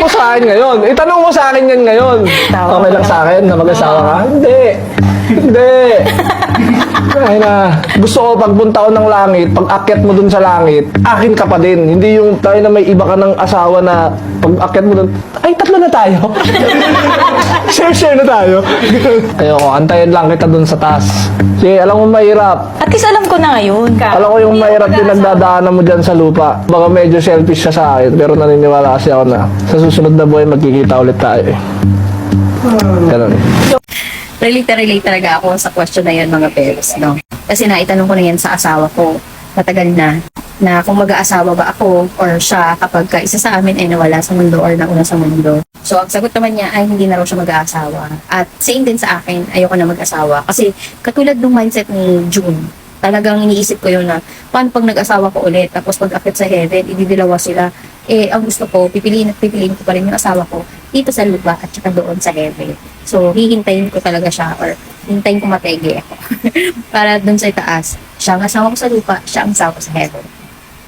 mo sa akin ngayon. Itanong mo sa akin yan ngayon. Okay lang sa akin na mag-asawa ka? Hindi. Hindi. Ay na. Gusto ko pagpunta ko ng langit, pag akyat mo dun sa langit, akin ka pa din. Hindi yung tayo na may iba ka ng asawa na pag akyat mo dun, ay tatlo na tayo. Share-share na tayo. Ayoko, antayin lang kita dun sa taas. Sige, alam mo mahirap. At least alam ko na ngayon. Alam ko yung mahirap din nagdadaanan mo dyan sa lupa. Baka medyo selfish siya sa akin, pero naniniwala kasi ako na sa susunod na buhay magkikita ulit tayo eh. Ganun. relate na relate talaga ako sa question na yan mga peros, no? Kasi naitanong ko na yan sa asawa ko, matagal na, na kung mag-aasawa ba ako or siya kapag ka isa sa amin ay nawala sa mundo or nauna sa mundo. So, ang sagot naman niya ay hindi na raw siya mag-aasawa. At same din sa akin, ayoko na mag-asawa. Kasi katulad ng mindset ni June, talagang iniisip ko yun na paano pag nag-asawa ko ulit tapos pag akit sa heaven, ididilawa sila. Eh, ang gusto ko, pipiliin at pipiliin ko pa rin yung asawa ko dito sa lupa at saka doon sa heaven. So, hihintayin ko talaga siya or hintayin ko matege ako. Para doon sa itaas, siya ang asawa ko sa lupa, siya ang asawa ko sa heaven.